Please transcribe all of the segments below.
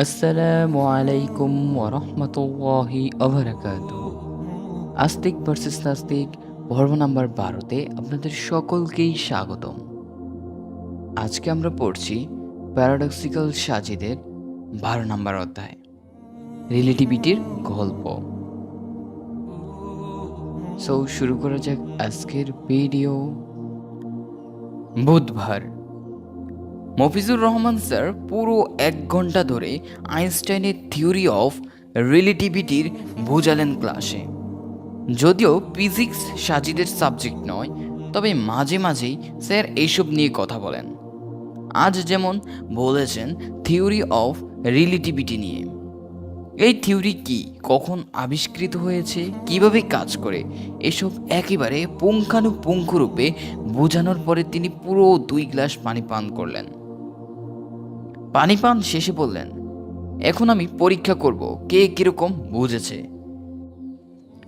আসসালামু আলাইকুম ওরহমতুল্লাহি অবরাকাত আস্তিক ভার্সেস নাস্তিক, পর্ব নাম্বার বারোতে আপনাদের সকলকেই স্বাগতম। আজকে আমরা পড়ছি প্যারাডক্সিক্যাল সাজিদের বারো নাম্বার অধ্যায় রিলেটিভিটির গল্প। সো শুরু করা যাক আজকের ভিডিও বুধবার। মফিজুর রহমান স্যার পুরো এক ঘণ্টা ধরে আইনস্টাইনের থিওরি অফ রিলেটিভিটির বোঝালেন ক্লাসে। যদিও ফিজিক্স সাজিদের সাবজেক্ট নয়, তবে মাঝে মাঝেই স্যার এইসব নিয়ে কথা বলেন। আজ যেমন বলেছেন থিওরি অফ রিলেটিভিটি নিয়ে। এই থিওরি কি, কখন আবিষ্কৃত হয়েছে, কীভাবে কাজ করে, এসব একেবারে পুঙ্খানুপুঙ্খরূপে বোঝানোর পরে তিনি পুরো দুই গ্লাস পানি পান করলেন। পানি পান শেষে বললেন, এখন আমি পরীক্ষা করব, কে কীরকম বুঝেছে।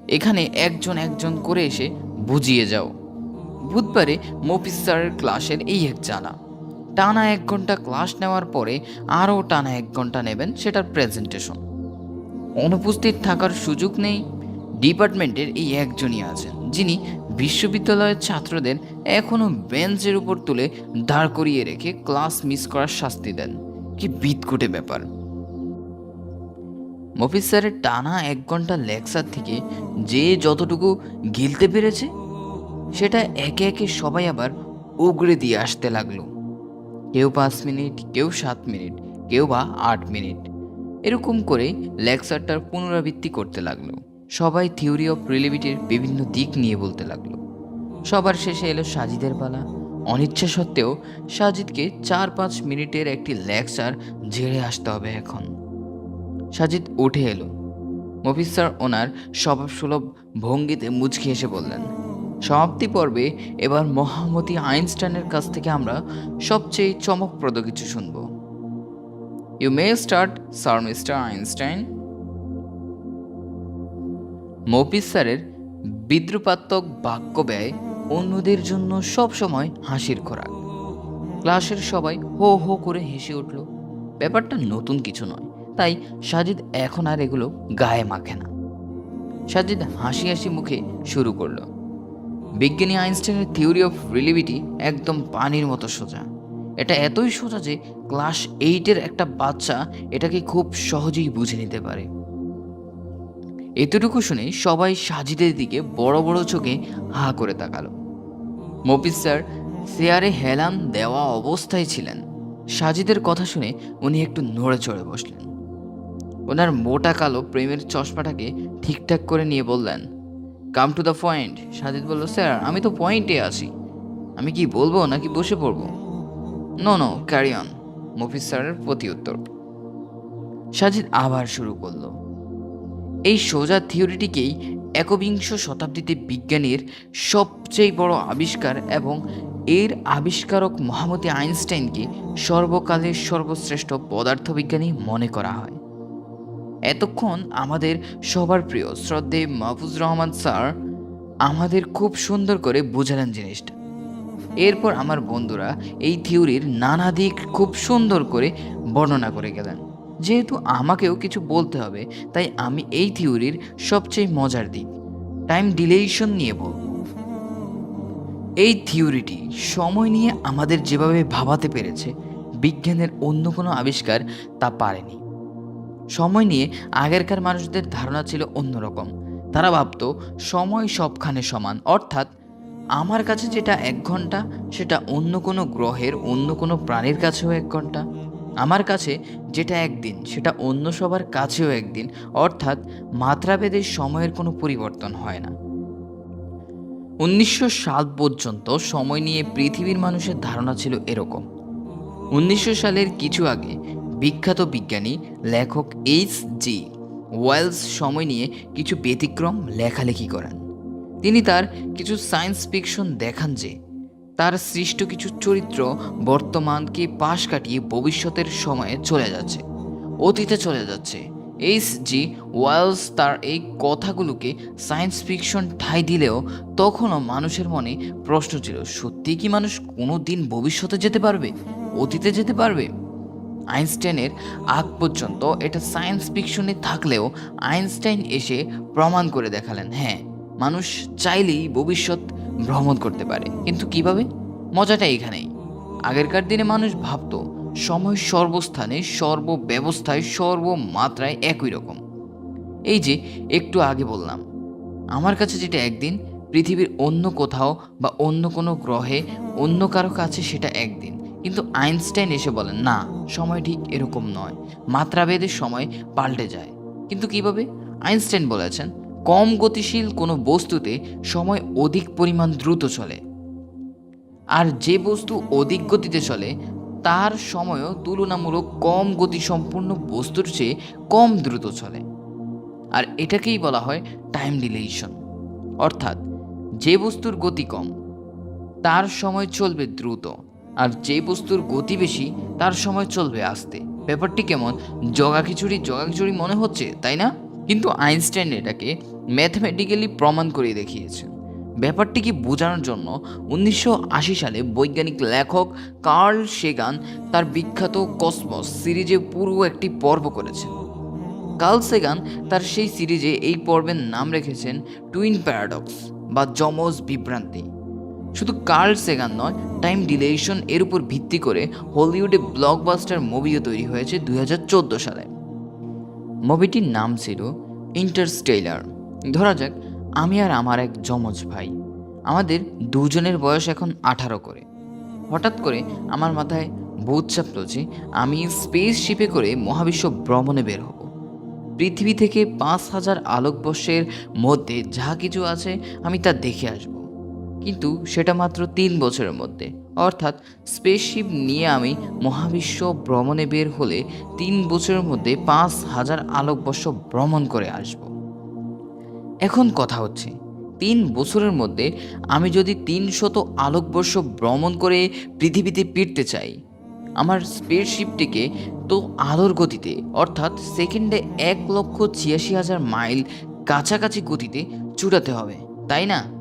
এখানে একজন একজন করে এসে বুঝিয়ে যাও। বুধবারে মফিজ স্যারের ক্লাসের এই এক জানা। টানা এক ঘণ্টা ক্লাস নেওয়ার পরে আরও টানা এক ঘণ্টা নেবেন সেটার প্রেজেন্টেশন। অনুপস্থিত থাকার সুযোগ নেই। ডিপার্টমেন্টের এই একজনই আছেন, যিনি বিশ্ববিদ্যালয়ের ছাত্রদের এখনও বেঞ্চের উপর তুলে দাঁড় করিয়ে রেখে ক্লাস মিস করার শাস্তি দেন। কি বিদকুটে ব্যাপার। মফিজ স্যারের টানা এক ঘণ্টা লেকচার থেকে যে যতটুকু গিলতে পেরেছে, সেটা একে একে সবাই আবার উগড়ে দিয়ে আসতে লাগল। কেউ পাঁচ মিনিট, কেউ সাত মিনিট, কেউ বা আট মিনিট। এরকম করে লেকচারটার পুনরাবৃত্তি করতে লাগল। সবাই থিওরি অফ রিলেভিটির বিভিন্ন দিক নিয়ে বলতে লাগল। সবার শেষে এলো সাজিদের পালা। অনিচ্ছা সত্ত্বেও সাজিদকে চার পাঁচ মিনিটের একটি লেকচার ঝেড়ে আসতে হবে এখন। সাজিদ উঠে এলো। মফিজ স্যার ওনার স্বভাবসুলভ ভঙ্গিতে মুচকি এসে বললেন, সমাপ্তি পর্বে এবার মহামতি আইনস্টাইনের কাছ থেকে আমরা সবচেয়ে চমকপ্রদ কিছু শুনব। You may start sir mister Einstein. Mofiz স্যারের বিদ্রুপাত্মক বাক্য ব্যয় অন্যদের জন্য সবসময় হাসির খোরাক। ক্লাসের সবাই হো হো করে হেসে উঠল, ব্যাপারটা নতুন কিছু নয়, তাই সাজিদ এখন আর এগুলো গায়ে মাখে না। সাজিদ হাসি হাসি মুখে শুরু করল। বিজ্ঞানী আইনস্টাইনের থিওরি অফ রিলেভিটি একদম পানির মতো সোজা। এটা এতই সোজা যে ক্লাস এইটের একটা বাচ্চা এটাকে খুব সহজেই বুঝে নিতে পারে। এতটুকু শুনে সবাই সাজিদের দিকে বড় বড় চোখে হা করে তাকালো। মফিজ স্যার চেয়ারে হেলান দেওয়া অবস্থায় ছিলেন। সাজিদের কথা শুনে উনি একটু নড়ে চড়ে বসলেন। ওনার মোটা কালো প্রেমের চশমাটাকে ঠিকঠাক করে নিয়ে বললেন come to the point Sajid বলল স্যার আমি তো পয়েন্টে আছি। আমি কি বলব নাকি বসে পড়ব? No no carry on Mofiz স্যারের প্রতি উত্তর। সাজিদ আবার শুরু করল। এই সোজা থিওরিটিকেই একবিংশ শতাব্দীতে বিজ্ঞানীর সবচেয়ে বড় আবিষ্কার এবং এর আবিষ্কারক মহামতি আইনস্টাইনকে সর্বকালের সর্বশ্রেষ্ঠ পদার্থবিজ্ঞানী মনে করা হয়। এতক্ষণ আমাদের সবার প্রিয় শ্রদ্ধে মাহফুজ রহমান স্যার আমাদের খুব সুন্দর করে বুঝালেন জিনিসটা। এরপর আমার বন্ধুরা এই থিওরির নানা দিক খুব সুন্দর করে বর্ণনা করে গেলেন। যেহেতু আমাকেও কিছু বলতে হবে, তাই আমি এই থিওরির সবচেয়ে মজার দিক টাইম ডিলেশন নিয়ে বলব। এই থিওরিটি সময় নিয়ে আমাদের যেভাবে ভাবাতে পেরেছে, বিজ্ঞানের অন্য কোনো আবিষ্কার তা পারেনি। সময় নিয়ে আগেরকার মানুষদের ধারণা ছিল অন্যরকম। তারা ভাবত, সময় সবখানে সমান, অর্থাৎ আমার কাছে যেটা এক ঘণ্টা, সেটা অন্য কোনো গ্রহের, অন্য কোনো প্রাণীর কাছেও এক ঘণ্টা। আমার কাছে যেটা একদিন, সেটা অন্য সবার কাছেও একদিন, অর্থাৎ মাত্রাভেদে সময়ের কোনো পরিবর্তন হয় না। উনিশশো সাল পর্যন্ত সময় নিয়ে পৃথিবীর মানুষের ধারণা ছিল এরকম। উনিশশো সালের কিছু আগে বিখ্যাত বিজ্ঞানী, লেখক এইচ জি ওয়েলস সময় নিয়ে কিছু ব্যতিক্রম লেখালেখি করেন। তিনি তার কিছু সায়েন্স ফিকশন দেখান যে তার সৃষ্ট কিছু চরিত্র বর্তমানকে পাশ কাটিয়ে ভবিষ্যতের সময়ে চলে যাচ্ছে, অতীতে চলে যাচ্ছে। এইচ জি ওয়েলস তার এই কথাগুলোকে সায়েন্স ফিকশন ঠাঁই দিলেও তখনও মানুষের মনে প্রশ্ন ছিল, সত্যি কি মানুষ কোনো দিন ভবিষ্যতে যেতে পারবে, অতীতে যেতে পারবে? আইনস্টাইনের আগ পর্যন্ত এটা সায়েন্স ফিকশনে থাকলেও আইনস্টাইন এসে প্রমাণ করে দেখালেন হ্যাঁ মানুষ চাইলেই ভবিষ্যৎ ভ্রমণ করতে পারে। কিন্তু কীভাবে? মজাটা এখানেই। আগেরকার দিনে মানুষ ভাবতো, সময় সর্বস্থানে, সর্বব্যবস্থায়, সর্বমাত্রায় একই রকম। এই যে, একটু আগে বললাম, আমার কাছে যেটা একদিন, পৃথিবীর অন্য কোথাও বা অন্য কোনো গ্রহে, অন্য কারও কাছে সেটা একদিন। কিন্তু আইনস্টাইন এসে বলেন না, সময় ঠিক এরকম নয়। মাত্রাভেদে সময় পাল্টে যায়। কিন্তু কীভাবে? আইনস্টাইন বলেছেন কম গতিশীল কোনো বস্তুতে সময় অধিক পরিমাণ দ্রুত চলে। আর যে বস্তু অধিক গতিতে চলে, তার সময়ও তুলনামূলক কম গতিসম্পন্ন বস্তুর চেয়ে কম দ্রুত চলে। আর এটাকেই বলা হয় টাইম ডিলেশন অর্থাৎ যে বস্তুর গতি কম, তার সময় চলবে দ্রুত, আর যে বস্তুর গতি বেশি, তার সময় চলবে আস্তে। ব্যাপারটি কেমন? জগাখিচুড়ি জগাখিচুড়ি মনে হচ্ছে, তাই না? কিন্তু আইনস্টাইন এটাকে ম্যাথমেটিক্যালি প্রমাণ করে দেখিয়েছেন ব্যাপারটিকে বোঝানোর জন্য উনিশশো আশি সালে বৈজ্ঞানিক লেখক কার্ল সেগান তার বিখ্যাত কসমস সিরিজে পুরো একটি পর্ব করেছেন। কার্ল সেগান তার সেই সিরিজে এই পর্বের নাম রেখেছেন টুইন প্যারাডক্স বা যমজ বিভ্রান্তি। শুধু কার্ল সেগান নয়, টাইম ডিলেশন এর উপর ভিত্তি করে হলিউডে ব্লকবাস্টার মুভিও তৈরি হয়েছে দুই হাজার চোদ্দ সালে। মুভিটির নাম ছিল ইন্টারস্টেলার ধরা যাক, আমি আর আমার এক যমজ ভাই। আমাদের দুজনের বয়স এখন আঠারো করে। হঠাৎ করে আমার মাথায় বোধ চাপল যে আমি স্পেস শিপে করে মহাবিশ্ব ভ্রমণে বের হব। পৃথিবী থেকে পাঁচ হাজার আলোকবর্ষের মধ্যে যা কিছু আছে আমি তা দেখে আসব। কিন্তু সেটা মাত্র তিন বছরের মধ্যে। অর্থাৎ স্পেসশিপ নিয়ে আমি মহাবিশ্ব ভ্রমণে বের হলে তিন বছরের মধ্যে পাঁচ হাজার আলোকবর্ষ ভ্রমণ করে আসব। এখন কথা হচ্ছে, তিন বছরের মধ্যে আমি যদি তিনশত আলোকবর্ষ ভ্রমণ করে পৃথিবীতে ফিরতে চাই, আমার স্পেসশিপটিকে তো আলোর গতিতে, অর্থাৎ সেকেন্ডে এক লক্ষ ছিয়াশি হাজার মাইল কাছাকাছি গতিতে ছুটাতে হবে, তাই না?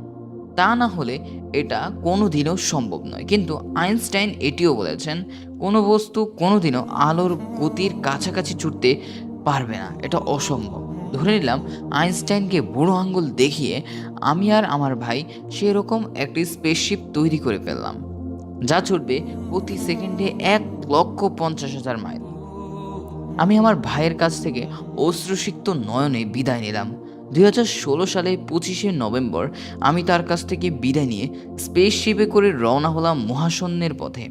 তা না হলে এটা কোনো দিনও সম্ভব নয়। কিন্তু আইনস্টাইন এটিও বলেছেন, কোনো বস্তু কোনো দিনও আলোর গতির কাছাকাছি ছুটতে পারবে না। এটা অসম্ভব। ধরে নিলাম, আইনস্টাইনকে বুড়ো আঙ্গুল দেখিয়ে আমি আর আমার ভাই সেরকম একটি স্পেসশিপ তৈরি করে ফেললাম, যা ছুটবে প্রতি সেকেন্ডে এক লক্ষ পঞ্চাশ হাজার মাইল। আমি আমার ভাইয়ের কাছ থেকে অশ্রুসিক্ত নয়নে বিদায় নিলাম। দুই হাজার ষোলো সালে পঁচিশে নভেম্বর আমি তার কাছ থেকে বিদায় নিয়ে স্পেসশিপে করে রওনা হলাম মহাশূন্যের পথে।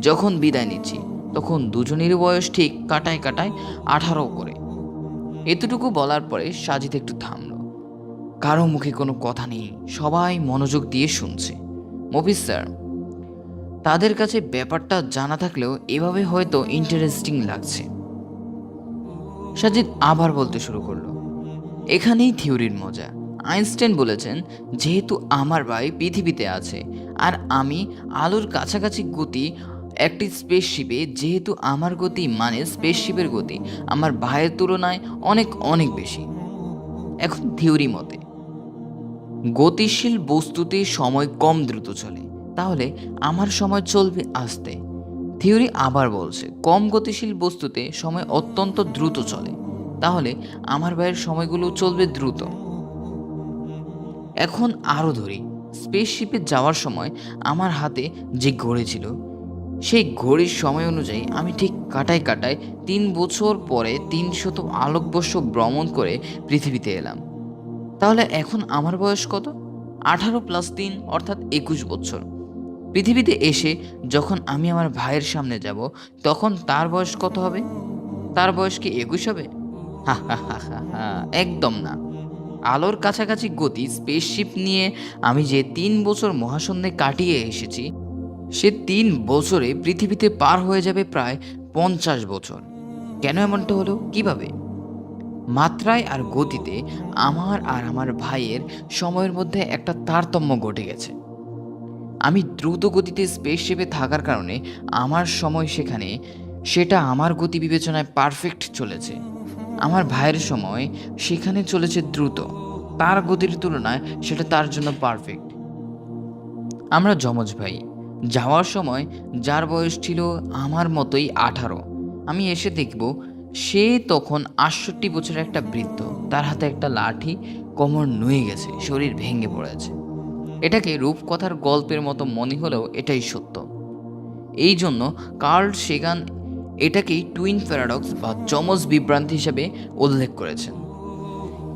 যখন বিদায় নিচ্ছি, তখন দুজনের বয়স ঠিক কাটায় কাটায় আঠারো করে। এতটুকু বলার পরে সাজিদ একটু থামল। কারও মুখে কোনো কথা নেই, সবাই মনোযোগ দিয়ে শুনছে। মফিজ স্যার, তাদের কাছে ব্যাপারটা জানা থাকলেও এভাবে হয়তো ইন্টারেস্টিং লাগছে। সাজিদ আবার বলতে শুরু করল। এখানেই থিওরির মজা। আইনস্টাইন বলেছেন, যেহেতু আমার ভাই পৃথিবীতে আছে, আর আমি আলোর কাছাকাছি গতি একটি স্পেসশিপে যেহেতু আমার গতি মানে স্পেসশিপের গতি, আমার ভাইয়ের তুলনায় অনেক অনেক বেশি। এখন থিওরি মতে, গতিশীল বস্তুতে সময় কম দ্রুত চলে, তাহলে আমার সময় চলবে আস্তে। থিওরি আবার বলছে, কম গতিশীল বস্তুতে সময় অত্যন্ত দ্রুত চলে। তাহলে আমার ভাইয়ের সময়গুলো চলবে দ্রুত। এখন আরও ধরি স্পেসশিপে যাওয়ার সময় আমার হাতে যে ঘড়ি ছিল, সেই ঘড়ির সময় অনুযায়ী আমি ঠিক কাটায় কাটায় তিন বছর পরে তিনশত আলোকবর্ষ ভ্রমণ করে পৃথিবীতে এলাম। তাহলে এখন আমার বয়স কত? আঠারো প্লাস তিন, অর্থাৎ একুশ বছর। পৃথিবীতে এসে যখন আমি আমার ভাইয়ের সামনে যাব, তখন তার বয়স কত হবে? তার বয়স কি একুশ হবে? একদম না। আলোর কাছাকাছি গতি স্পেসশিপ নিয়ে আমি যে তিন বছর মহাশূন্যে কাটিয়ে এসেছি, সে তিন বছরে পৃথিবীতে পার হয়ে যাবে প্রায় পঞ্চাশ বছর। কেন এমনটা হলো? কীভাবে? মাত্রায় আর গতিতে আমার আর আমার ভাইয়ের সময়ের মধ্যে একটা তারতম্য ঘটে গেছে। আমি দ্রুত গতিতে স্পেসশিপে থাকার কারণে আমার সময় সেখানে, সেটা আমার গতি বিবেচনায় পারফেক্ট চলেছে। আমার ভাইয়ের সময় সেখানে চলেছে দ্রুত। তার গতির তুলনায় সেটা তার জন্য পারফেক্ট আমরা যমজ ভাই, যাওয়ার সময় যার বয়স ছিল আমার মতোই আঠারো, আমি এসে দেখব সে তখন আটষট্টি বছরের একটা বৃদ্ধ। তার হাতে একটা লাঠি, কোমর নুয়ে গেছে, শরীর ভেঙে পড়েছে। এটাকে রূপকথার গল্পের মতো মনে হলেও এটাই সত্য। এই জন্য কার্ল সেগান এটাকেই টুইন প্যারাডক্স বা যমজ বিভ্রান্তি হিসেবে উল্লেখ করেছেন।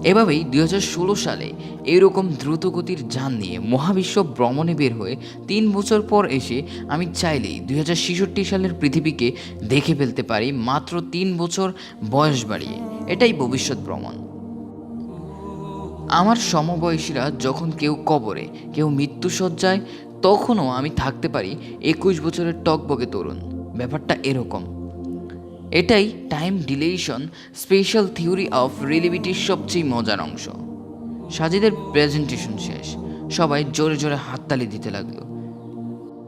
এভাবেই দুই হাজার ষোলো সালে এরকম দ্রুতগতির যান নিয়ে মহাবিশ্ব ভ্রমণে বের হয়ে তিন বছর পর এসে আমি চাইলেই দুই হাজার ছেষট্টি সালের পৃথিবীকে দেখে ফেলতে পারি মাত্র তিন বছর বয়স বাড়িয়ে। এটাই ভবিষ্যৎ ভ্রমণ। আমার সমবয়সীরা যখন কেউ কবরে, কেউ মৃত্যুসজ্জায় তখনও আমি থাকতে পারি একুশ বছরের টকবগে তরুণ। ব্যাপারটা এরকম। এটাই time dilation special theory of রিলিভিটির সবচেয়ে মজার অংশ। সাজিদের প্রেজেন্টেশন শেষ। সবাই জোরে জোরে হাততালি দিতে লাগল।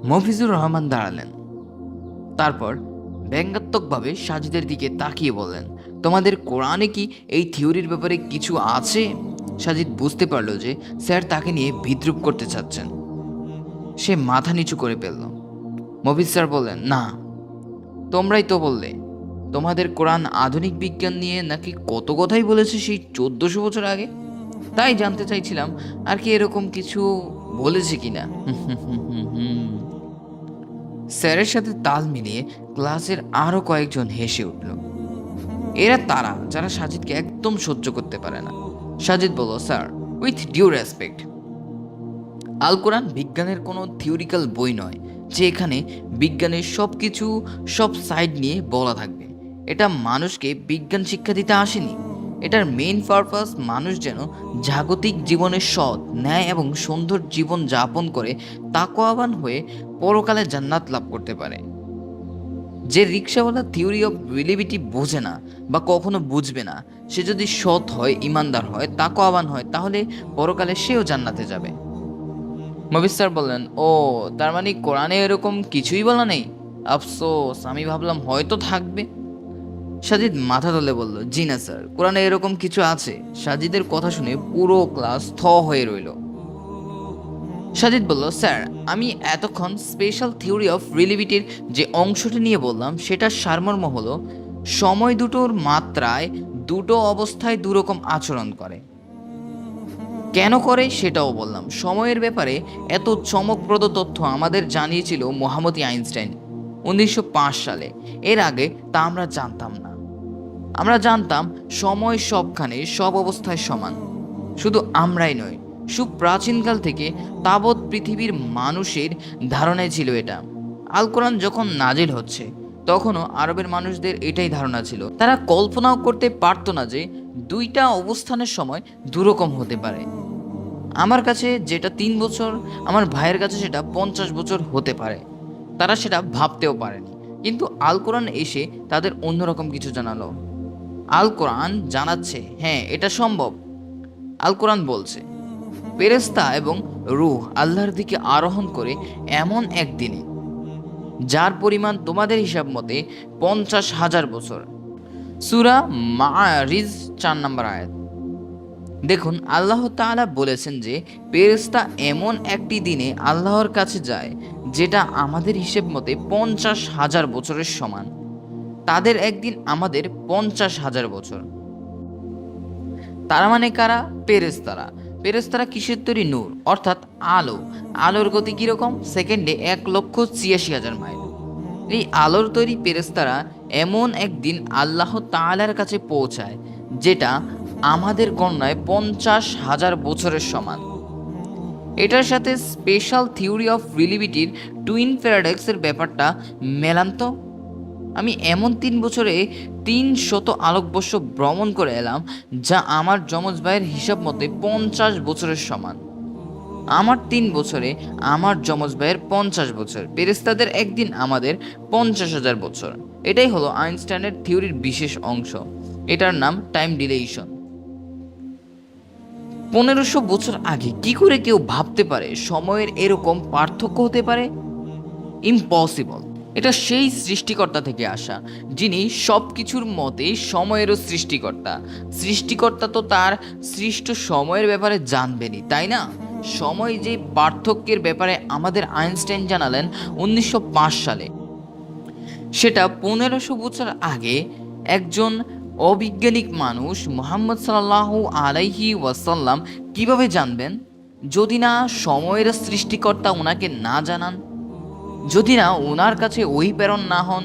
মফিজুর রহমান দাঁড়ালেন। তারপর ব্যঙ্গাত্মকভাবে সাজিদের দিকে তাকিয়ে বললেন, তোমাদের কোরআনে কি এই থিওরির ব্যাপারে কিছু আছে? সাজিদ বুঝতে পারল যে স্যার তাকে নিয়ে বিদ্রুপ করতে চাচ্ছেন। সে মাথা নিচু করে ফেলল। মফিজ স্যার বললেন, না। তোমরাই তো বললে তোমাদের কোরআন আধুনিক বিজ্ঞান নিয়ে নাকি কত কথাই বলেছে সেই চোদ্দশো বছর আগে? তাই জানতে চাইছিলাম, আর কি এরকম কিছু বলেছে কিনা? স্যারের সাথে তাল মিলিয়ে ক্লাসের আরও কয়েকজন হেসে উঠল। এরা তারা, যারা সাজিদকে একদম সহ্য করতে পারে না। সাজিদ বলল, স্যার, উইথ ডিউ রেসপেক্ট। আল কোরআন বিজ্ঞানের কোনো থিওরিক্যাল বই নয়, যে এখানে বিজ্ঞানের সব কিছু সব সাইড নিয়ে বলা থাকবে। এটা মানুষকে বিজ্ঞান শিক্ষা দিতে আসেনি। এটার মেইন পারপাস মানুষ যেন জাগতিক জীবনের সৎ, ন্যায় এবং সুন্দর জীবন যাপন করে তাকোয়াবান হয়ে পরকালে জান্নাত লাভ করতে পারে। যে রিক্সাওয়ালা থিওরি অফ রিলিভিটি বোঝে না বা কখনো বুঝবে না, সে যদি সৎ হয়, ইমানদার হয় তাকো তাকোয়াবান হয়, তাহলে পরকালে সেও জান্নাতে যাবে। মবিস স্যার বললেন, ও, তার মানে কোরআনে এরকম কিছুই বলা নেই? আফসোস, আমি ভাবলাম হয়তো থাকবে। সাজিদ মাথা তুলে বলল, জি না, স্যার। কোরআনে এরকম কিছু আছে? সাজিদের কথা শুনে পুরো ক্লাস থ হয়ে রইল। সাজিদ বলল, স্যার, আমি এতক্ষণ স্পেশাল থিওরি অফ রিলিভিটির যে অংশটি নিয়ে বললাম, সেটার সারমর্ম হলো, সময় দুটোর মাত্রায় দুটো অবস্থায় দুরকম আচরণ করে। কেন করে সেটাও বললাম। সময়ের ব্যাপারে এত চমকপ্রদ তথ্য আমাদের জানিয়েছিল মোহাম্মদ আইনস্টাইন উনিশশো পাঁচ সালে। এর আগে তা আমরা জানতাম না। আমরা জানতাম সময় সবখানে সব অবস্থায় সমান। শুধু আমরাই নয় সুপ্রাচীনকাল থেকে তাবৎ পৃথিবীর মানুষের ধারণায় ছিল এটা। আল কোরআন যখন নাজিল হচ্ছে, তখনও আরবের মানুষদের এটাই ধারণা ছিল। তারা কল্পনাও করতে পারতো না যে দুইটা অবস্থানের সময় দুরকম হতে পারে। আমার কাছে যেটা তিন বছর, আমার ভাইয়ের কাছে সেটা পঞ্চাশ বছর হতে পারে। তারা সেটা ভাবতেও পারেনি। কিন্তু আল কোরআন এসে তাদের অন্যরকম কিছু জানালো। আল কোরআন জানাচ্ছে হ্যাঁ এটা সম্ভব। আল কোরআন বলছে পেরেস্তা এবং রুহ আল্লাহর দিকে আরোহণ করে এমন একদিনে, যার পরিমাণ তোমাদের হিসাব মতে পঞ্চাশ হাজার বছর। সুরা মারিজ চার নম্বর আয়াত। দেখুন, আল্লাহ তাআলা বলেছেন যে পেরেস্তা এমন একটি দিনে আল্লাহর কাছে যায়, যেটা আমাদের হিসেব মতে পঞ্চাশ হাজার বছরের সমান। তাদের একদিন আমাদের পঞ্চাশ হাজার বছর। তারা মানে কারা? পেরেস্তারা পেরেস্তারা কিসের তৈরি? নূর। অর্থাৎ আলো। আলোর গতি কীরকম? সেকেন্ডে এক লক্ষ ছিয়াশি হাজার মাইল। এই আলোর তৈরি পেরেস্তারা এমন একদিন আল্লাহ তালার কাছে পৌঁছায়, যেটা আমাদের গণনায় পঞ্চাশ হাজার বছরের সমান। এটার সাথে স্পেশাল থিওরি অফ রিলিভিটির টুইন প্যারাডক্সের ব্যাপারটা মেলান্ত আমি এমন তিন বছরে তিন শত আলোকবর্ষ ভ্রমণ করে এলাম, যা আমার যমজ ভাইয়ের হিসাব মতে পঞ্চাশ বছরের সমান। আমার তিন বছরে আমার যমজ ভাইয়ের পঞ্চাশ বছর পেরেস্তাদের একদিন আমাদের পঞ্চাশ হাজার বছর। এটাই হলো আইনস্টাইনের থিওরির বিশেষ অংশ। এটার নাম টাইম ডিলেশন। পনেরোশো বছর আগে কি করে কেউ ভাবতে পারে সময়ের এরকম পার্থক্য হতে পারে? ইম্পসিবল। এটা সেই সৃষ্টিকর্তা থেকে আসা, যিনি সব কিছুর মতে সময়েরও সৃষ্টিকর্তা। সৃষ্টিকর্তা তো তার সৃষ্ট সময়ের ব্যাপারে জানবেনই, তাই না? সময় যে পার্থক্যের ব্যাপারে আমাদের আইনস্টাইন জানালেন উনিশশো পাঁচ সালে। সেটা পনেরোশো বছর আগে একজন অবিজ্ঞানিক মানুষ মোহাম্মদ সাল্লাহ আলাইহি ওয়াসাল্লাম কীভাবে জানবেন? যদি না সময়ের সৃষ্টিকর্তা ওনাকে না জানান যদি না ওনার কাছে ওই প্রেরণ না হন,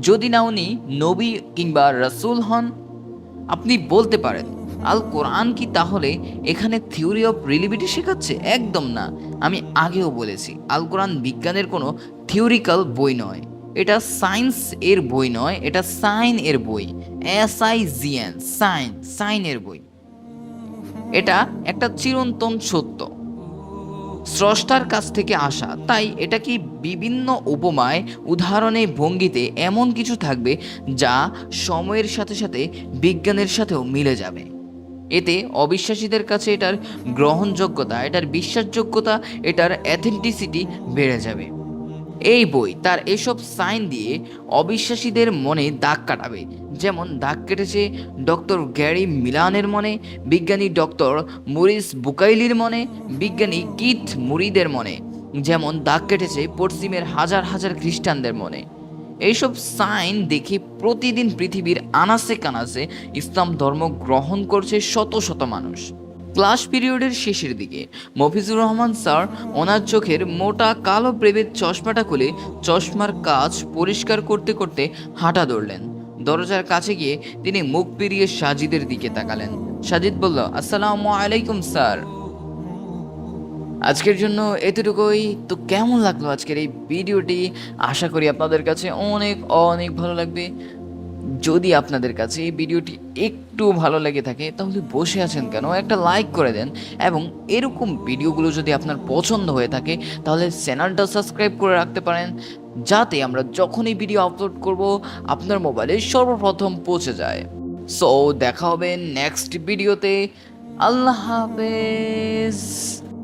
যদি না উনি নবী কিংবা রসুল হন, আপনি বলতে পারেন, আল কোরআন কি তাহলে এখানে থিওরি অফ রিলিভিটি শেখাচ্ছে? একদম না। আমি আগেও বলেছি, আল কোরআন বিজ্ঞানের কোনো থিওরিক্যাল বই নয়। এটা সায়েন্স এর বই নয়, এটা সাইন এর বই। এস আই জিএন সাইন সাইনের বই। এটা একটা চিরন্তন সত্য। স্রষ্টার কাছ থেকে আসা, তাই এটা কি বিভিন্ন উপমায়, উদাহরণে ভঙ্গিতে এমন কিছু থাকবে যা সময়ের সাথে সাথে বিজ্ঞানের সাথেও মিলে যাবে? এতে অবিশ্বাসীদের কাছে এটার গ্রহণযোগ্যতা, এটার বিশ্বাসযোগ্যতা, এটার অ্যাথেন্টিসিটি বেড়ে যাবে। এই বই তার এসব সাইন দিয়ে অবিশ্বাসীদের মনে দাগ কাটাবে। যেমন দাগ কেটেছে ডক্টর গ্যারি মিলানের মনে, বিজ্ঞানী ডক্টর মরিস বুকাইলির মনে, বিজ্ঞানী কিথ মুরিদের মনে, যেমন দাগ কেটেছে পশ্চিমের হাজার হাজার খ্রিস্টানদের মনে। এইসব সাইন দেখে প্রতিদিন পৃথিবীর আনাসে কানাসে ইসলাম ধর্ম গ্রহণ করছে শত শত মানুষ। ক্লাস পিরিয়ডের শেষের দিকে মফিজুর রহমান স্যার ওনার চোখের মোটা কালো প্রেমের চশমাটা খুলে চশমার কাজ পরিষ্কার করতে করতে হাঁটা ধরলেন। দরজার কাছে গিয়ে তিনি মুখ পেরিয়ে সাজিদের দিকে তাকালেন। সাজিদ বলল, আসসালামু আলাইকুম, স্যার। আজকের জন্য এতটুকুই। তো কেমন লাগল আজকের এই ভিডিওটি? আশা করি আপনাদের কাছে অনেক অনেক ভালো লাগবে। যদি আপনাদের কাছে এই ভিডিওটি একটু ভালো লেগে থাকে, তাহলে বসে আছেন কেন? একটা লাইক করে দেন। এবং এরকম ভিডিওগুলো যদি আপনার পছন্দ হয়ে থাকে, তাহলে চ্যানেলটা সাবস্ক্রাইব করে রাখতে পারেন। যাতে আমরা যখনই ভিডিও আপলোড করব, আপনার মোবাইলে সর্বপ্রথম পৌঁছে যায়। সো দেখা হবে নেক্সট ভিডিওতে আল্লাহ হাফেজ।